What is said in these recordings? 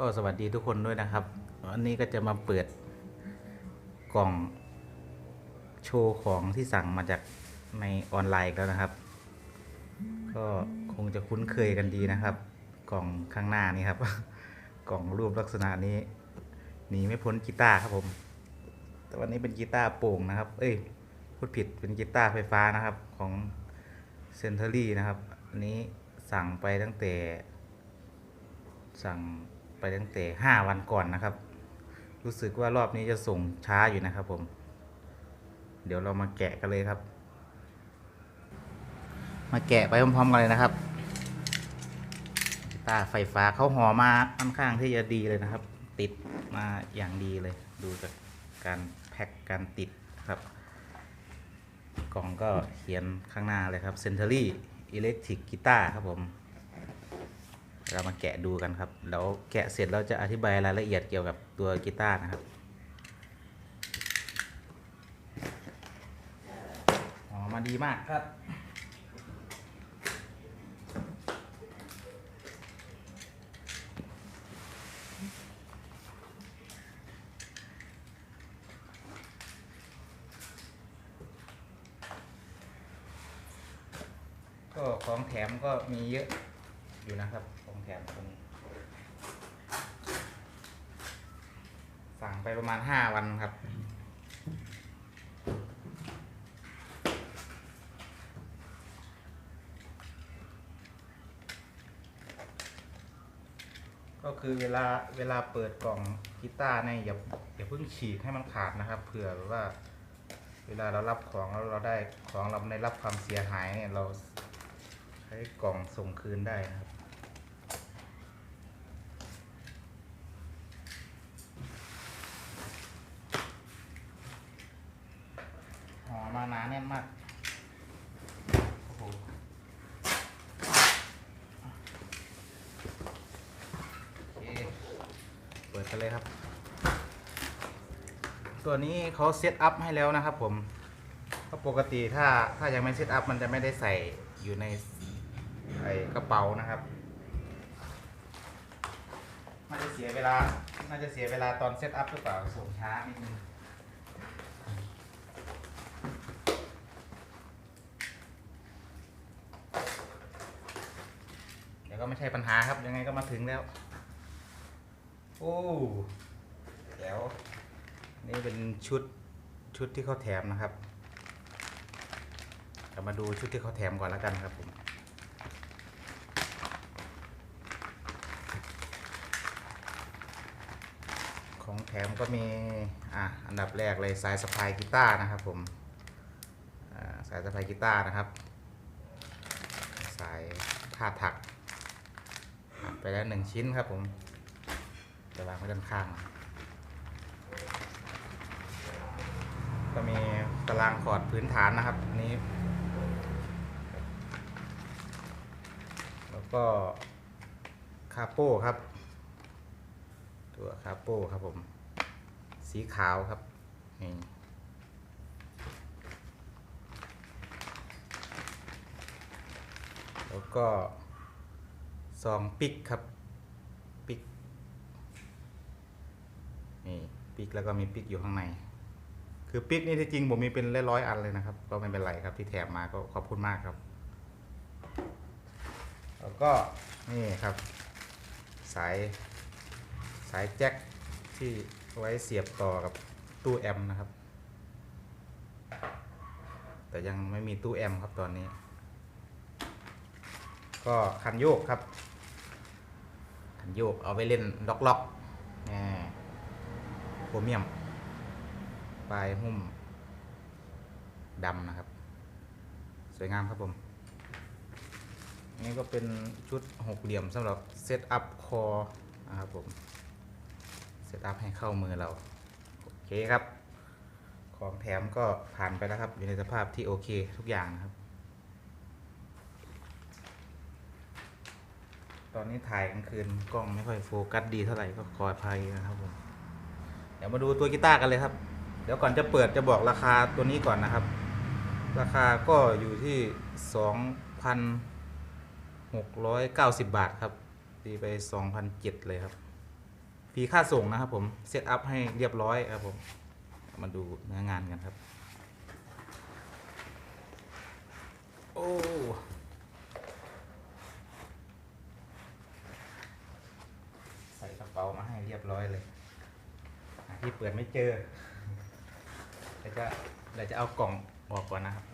ก็สวัสดีทุกคนด้วยนะครับ วันนี้ก็จะมาเปิดกล่องโชว์ของที่สั่งมาจากในออนไลน์แล้วนะครับ ก็คงจะคุ้นเคยกันดีนะครับ กล่องข้างหน้านี่ครับ กล่องรูปลักษณะนี้หนีไม่พ้นกีตาร์ครับผม แต่วันนี้เป็นกีตาร์โปร่งนะครับ เอ้ยพูดผิดเป็นกีตาร์ไฟฟ้านะครับของเซนเทอรี่นะครับ อันนี้สั่งไปตั้งแต่สั่ง ไปตั้งแต่ห้าวันก่อนนะครับ รู้สึกว่ารอบนี้จะส่งช้าอยู่นะครับผม เดี๋ยวเรามาแกะกันเลยครับ มาแกะไปพร้อมๆกันเลยนะครับกีตาร์ไฟฟ้าเขาห่อมาค่อนข้างที่จะดีเลยนะครับ ติดมาอย่างดีเลย ดูจากการแพ็คการติดครับ กล่องก็เขียนข้างหน้าเลยครับ Century Electric Guitar ครับผม เรามาแกะดูกันครับแล้วแกะเสร็จเราจะอธิบายรายละเอียดเกี่ยวกับตัวกีตาร์นะครับอ๋อมาดีมากครับก็ของแถมก็มีเยอะอยู่นะครับ แถมตรงนี้สั่งไปประมาณห้าวันครับ ก็คือเวลาเวลาเปิดกล่องกีตาร์เนี่ยอย่าอย่าเพิ่งฉีกให้มันขาดนะครับ เผื่อว่า เวลาเรารับของแล้วเราได้ของเราได้รับความเสียหายเนี่ยเราใช้กล่องส่งคืนได้นะครับ ห่อมาหนาแน่นมาก โอ้โห โอเค เปิดกันเลยครับ ตัวนี้เขาเซตอัพให้แล้วนะครับผมเพราะปกติถ้าถ้ายังไม่เซตอัพมันจะไม่ได้ใส่อยู่ในไอกระเป๋านะครับน่าจะเสียเวลา น่าจะเสียเวลาตอนเซตอัพหรือเปล่าส่งช้านิดนึงเดี๋ยวก็ไม่ใช่ปัญหาครับ ยังไงก็มาถึงแล้ว โอ้เดี๋ยวนี่เป็นชุดชุดที่เขาแถมนะครับเรามาดูชุดที่เขาแถมก่อนแล้วกันครับผมของแถมก็มีอะอันดับแรกเลยสายสะพายกีตาร์นะครับผมสายสะพายกีตาร์นะครับ สายผ้าถักไปแล้วหนึ่งชิ้นครับผม จะวางไว้ด้านข้าง ก็มีตารางคอร์ดพื้นฐานนะครับนนี้ แล้วก็คาโป้ครับ ตัวคาโป้ครับผม สีขาวครับนี่แล้วก็ซองปิกครับ ปิกนี่ปิก แล้วก็มีปิกอยู่ข้างใน คือปิกนี่ที่จริงผมมีเป็นร้อยๆอันเลยนะครับ ก็ไม่เป็นไรครับที่แถมมาก็ขอบคุณมากครับ แล้วก็นี่ครับ สายสายแจ็คที่ไว้เสียบต่อกับตู้แอมป์นะครับ แต่ยังไม่มีตู้แอมป์ครับตอนนี้ ก็คันโยกครับ คันโยกเอาไว้เล่นล็อกล็อกแหม โครเมียม ปลายหุ้มดำนะครับ สวยงามครับผมนี่ก็เป็นชุดหกเหลี่ยมสำหรับเซตอัพคอนะครับผม เซตอัพให้เข้ามือเรา โอเคครับ ของแถมก็ผ่านไปแล้วครับ อยู่ในสภาพที่โอเคทุกอย่างนะครับ ตอนนี้ถ่ายกลางคืนกล้องไม่ค่อยโฟกัสดีเท่าไหร่ก็ขออภัยนะครับผม ดี๋ยวมาดูตัวกีตาร์กันเลยครับ เดี๋ยวก่อนจะเปิดจะบอกราคาตัวนี้ก่อนนะครับ ราคาก็อยู่ที่สองพันหกร้อยเก้าสิบบาทครับตีไปสองพันเจ็ดเลยครับฟรีค่าส่งนะครับผม เซตอัพให้เรียบร้อยครับผมมาดูเนื้องานกันครับ โอ้ใส่กระเป๋ามาให้เรียบร้อยเลย ที่เปิดไม่เจอเดี๋ยวจะเดี๋ยวจะเอากล่องออกก่อนนะครับ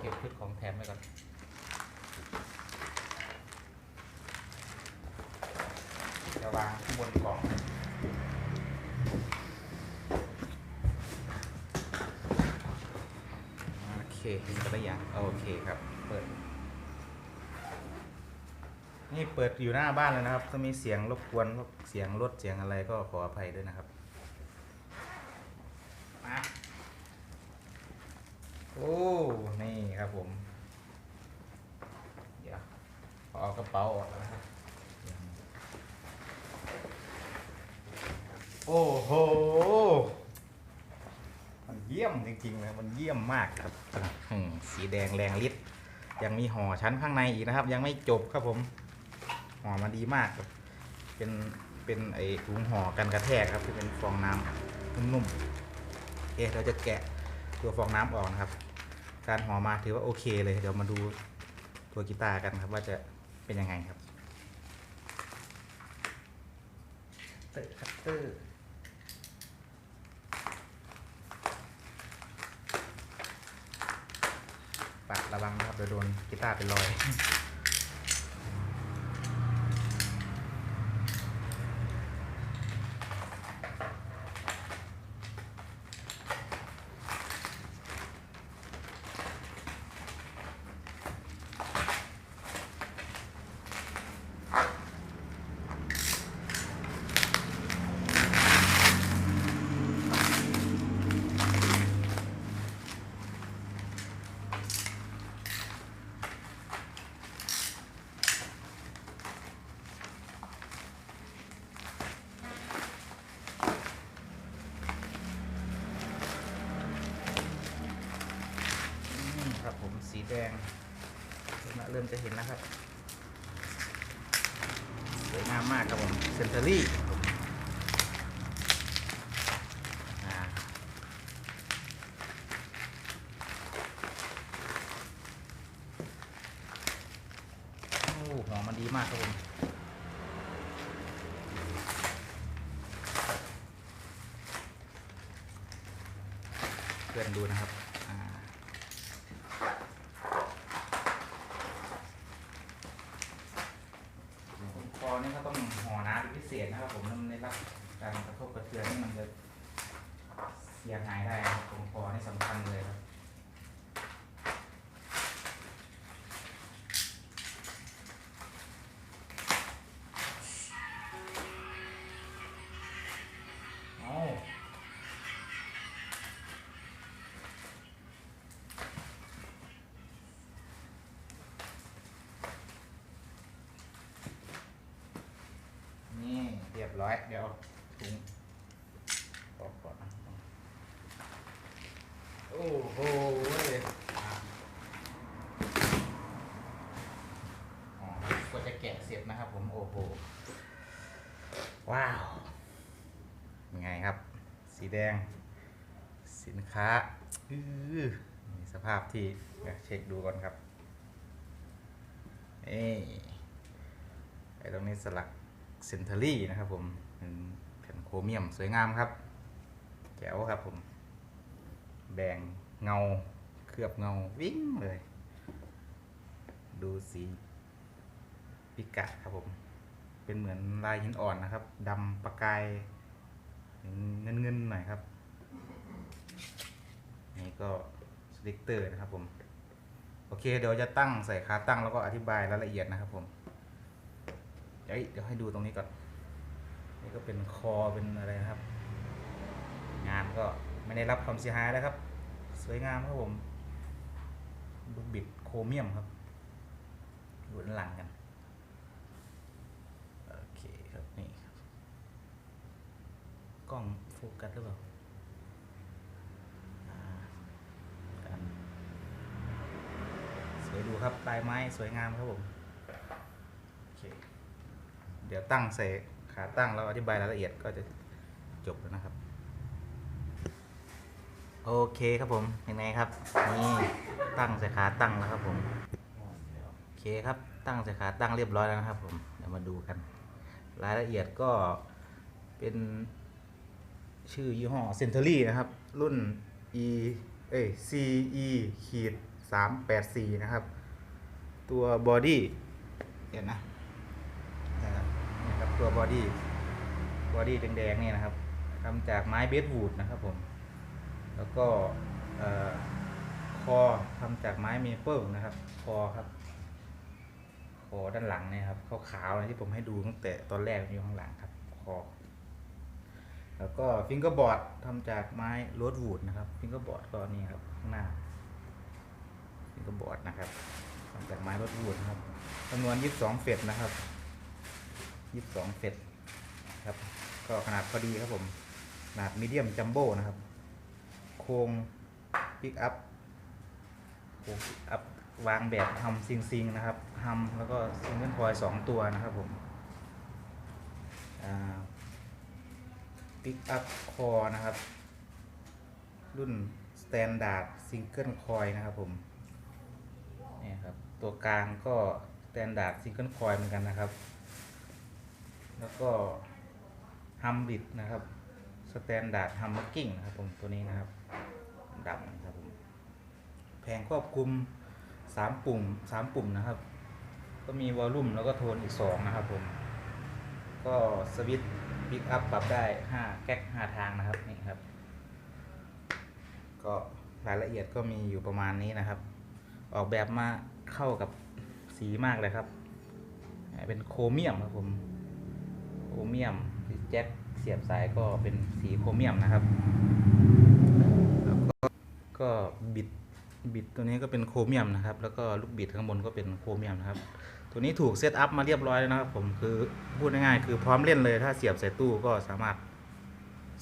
เก็บชุดของแถมไว้ก่อนจะวางข้างบนกล่องโอเคเห็นตัวอย่างโอเคครับ เปิด นี่เปิดอยู่หน้าบ้านเลยนะครับ ถ้ามีเสียงรบกวนเสียงรถเสียงอะไรก็ขออภัยด้วยนะครับมาโอ้ นี่ครับผม เดี๋ยวขอเอากระเป๋าออกนะครับ โอ้โห มันเยี่ยมจริงๆเลยมันเยี่ยมมากครับอืมสีแดงแรงฤทธิ์ยังมีห่อชั้นข้างในอีกนะครับ ยังไม่จบครับผม ห่อมาดีมากครับเป็นเป็นไอถุงห่อกันกระแทกครับที่เป็นฟองน้ำนุ่มๆเอ๊ะเราจะแกะตัวฟองน้ำออกนะครับ การห่อมาถือว่าโอเคเลยเดี๋ยวมาดูตัวกีตาร์กันครับว่าจะเป็นยังไงครับเตอร์คัตเตอร์ปะระวังนะครับเดี๋ยวโดนกีตาร์เป็นรอย นี่ครับผมสีแดงเริ่ม จะเห็นแล้วครับสวยงามมากครับผมเซนเตอรี่อ่าโอ้หอมมันดีมากครับผมเพื่อนดูนะครับอ่า ผมคอนี่ก็ต้องห่อน้ำเป็นพิเศษนะครับผ มันได้รับการกระทบกระเทือนนี่มันจะเสียหายได้ครับผมคอนี่สำคัญเลยครับ ร้อย เดี๋ยวถุงออกก่อนนะโอ้โหเว้ยอะอ๋อก็จะแกะเสร็จนะครับผม โอ้โห ว้าวยังไงครับ สีแดง สินค้าอือสภาพที่เช็คดูก่อนครับเอ้ไอ้ตรงนี้สลัก เซนเทอรี่นะครับผมเป็นแผ่นโครเมียมสวยงามครับแจ๋วครับผม แบ่งเงาเคลือบเงาวิ่งเลย ดูสีปิกะครับผม เป็นเหมือนลายหินอ่อนนะครับดำประกายเงินเงินๆหน่อยครับ นี่ก็สติกเตอร์นะครับผม โอเคเดี๋ยวจะตั้งใส่ขาตั้งแล้วก็อธิบายรายละเอียดนะครับผม เดี๋ยวเดี๋ยวให้ดูตรงนี้ก่อน นี่ก็เป็นคอเป็นอะไรนะครับ งานก็ไม่ได้รับความเสียหายแล้วครับ สวยงามครับผมลูกบิดโครเมียมครับดูด้านหลังกันโอเคครับนี่ครับกล้องโฟกัสหรือเปล่าสวยดูครับลายไม้สวยงามครับผม เดี๋ยวตั้งใส่ขาตั้งแล้วอธิบายรายละเอียดก็จะจบแล้วนะครับ โอเคครับผมยังไงครับนี่ตั้งใส่ขาตั้งแล้วครับผมโอเคครับตั้งใส่ขาตั้งเรียบร้อยแล้วนะครับ ผมเดี๋ยวมาดูกัน รายละเอียดก็เป็นชื่อยี่ห้อเซนเทอรี่นะครับ รุ่น e เอ้ย ce ขีด384 นะครับ ตัวบอดี้เดี๋ยวนะนะครับนี่ครับ ตัวบอดี้บอดี้แดงๆนี่นะครับทำจากไม้เบสวูดนะครับผม แล้วก็เอ่อคอทำจากไม้เมเปิลนะครับ คอครับ คอด้านหลังเนี่ยครับขาวๆนะที่ผมให้ดูตั้งแต่ตอนแรกอยู่ข้างหลังครับ คอ แล้วก็ฟิงเกอร์บอร์ดทำจากไม้โรสวูดนะครับฟิงเกอร์บอร์ดก็นี่ครับข้างหน้าฟิงเกอร์บอร์ดนะครับทำจากไม้โรสวูดนะครับจำนวน 22เฟตนะครับ 22เฟตครับ ก็ขนาดพอดีครับผม ขนาดมีเดียมจัมโบ้นะครับ โครงปิกอัพโครงปิกอัพวางแบบทำซิงซิงนะครับทำแล้วก็ซิงเกิลคอยสองตัวนะครับผมปิกอัพคอนะครับ รุ่นสแตนดาร์ดซิงเกิลคอยนะครับผมนี่ครับ ตัวกลางก็สแตนดาร์ดซิงเกิลคอยเหมือนกันนะครับ แล้วก็ฮัมบิดนะครับสแตนดาร์ดฮัมเมอร์กิ้งนะครับผมตัวนี้นะครับดำนะครับผมแผงควบคุม 3 ปุ่ม 3 ปุ่มนะครับ ก็มีวอลลุ่มแล้วก็โทนอีก 2 นะครับผม ก็สวิตช์ปิกอัพปรับได้ 5 แก๊ก 5 ทางนะครับนี่ครับ ก็รายละเอียดก็มีอยู่ประมาณนี้นะครับ ออกแบบมาเข้ากับสีมากเลยครับ เป็นโครเมียมครับผม รเมียมแจ็คเสียบสายก็เป็นสีโครเมียมนะครับแล้วก็ก็บิดบิดตัวนี้ก็เป็นโครเมียมนะครับ แล้วก็ลูกบิดข้างบนก็เป็นโครเมียมนะครับ ตัวนี้ถูกเซตอัพมาเรียบร้อยแล้วนะครับ ผมคือพูดง่ายๆคือพร้อมเล่นเลยถ้าเสียบใส่ตู้ก็สามารถ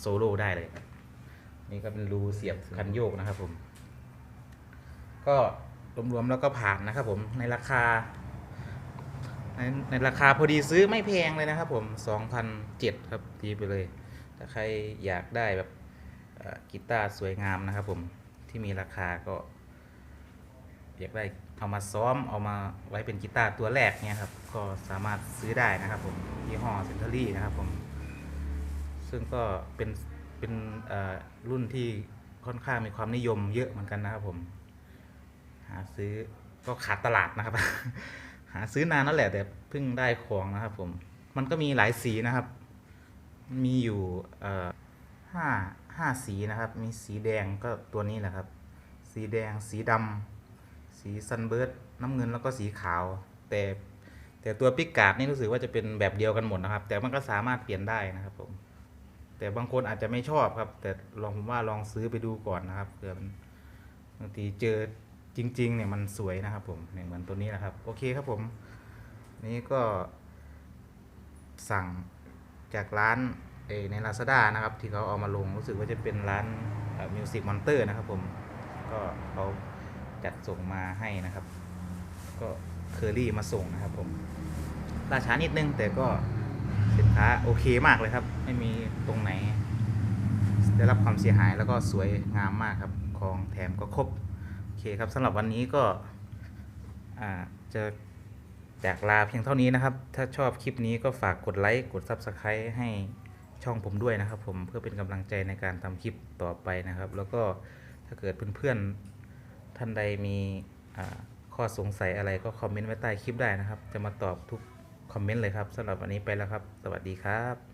โซโล่ได้เลยครับนี่ก็เป็นรูเสียบคันโยกนะครับผม ก็รวมๆแล้วก็ผ่านนะครับผมในราคา ในในราคาพอดีซื้อไม่แพงเลยนะครับผม2,007ครับทีไปเลย ถ้าใครอยากได้แบบกีตาร์สวยงามนะครับผมที่มีราคาก็ อยากได้เอามาซ้อมเอามาไว้เป็นกีตาร์ตัวแรกเนี่ยครับ ก็สามารถซื้อได้นะครับผมยี่ห้อเซนเทอรี่นะครับผม ซึ่งก็เป็นเป็นรุ่นที่ค่อนข้างมีความนิยมเยอะเหมือนกันนะครับผม หาซื้อก็ขาดตลาดนะครับ หาซื้อนานนั่นแหละแต่เพิ่งได้ของนะครับผม มันก็มีหลายสีนะครับ มีอยู่ห้าห้าสีนะครับ มีสีแดงก็ตัวนี้แหละครับ สีแดง สีดำ สีซันเบิร์ด น้ำเงินแล้วก็สีขาว แต่แต่ตัวปิกการ์ดนี่รู้สึกว่าจะเป็นแบบเดียวกันหมดนะครับ แต่มันก็สามารถเปลี่ยนได้นะครับผม แต่บางคนอาจจะไม่ชอบครับ แต่ลองผมว่าลองซื้อไปดูก่อนนะครับเผื่อมันบางทีเจอ จริงๆเนี่ยมันสวยนะครับผมเนี่ยเหมือนตัวนี้นะครับ โอเคครับผม นี่ก็ สั่งจากร้านเอใน Lazada นะครับ ที่เขาเอามาลงรู้สึกว่าจะเป็นร้านมิวสิกมอนเตอร์นะครับผม ก็เขาจัดส่งมาให้นะครับ ก็เคอรี่มาส่งนะครับผมราช้านิดนึงแต่ก็สินค้าโอเคมากเลยครับ ไม่มีตรงไหน ได้รับความเสียหายแล้วก็สวยงามมากครับ ของแถมก็ครบ เคครับสำหรับวันนี้ก็จะจากลาเพียงเท่านี้นะครับ ถ้าชอบคลิปนี้ก็ฝากกดไลค์กด Subscribe ให้ช่องผมด้วยนะครับ ผมเพื่อเป็นกำลังใจในการทำคลิปต่อไปนะครับ แล้วก็ถ้าเกิดเพื่อนๆท่านใดมีข้อสงสัยอะไรก็คอมเมนต์ไว้ใต้คลิปได้นะครับ จะมาตอบทุกคอมเมนต์เลยครับสำหรับวันนี้ไปแล้วครับ สวัสดีครับ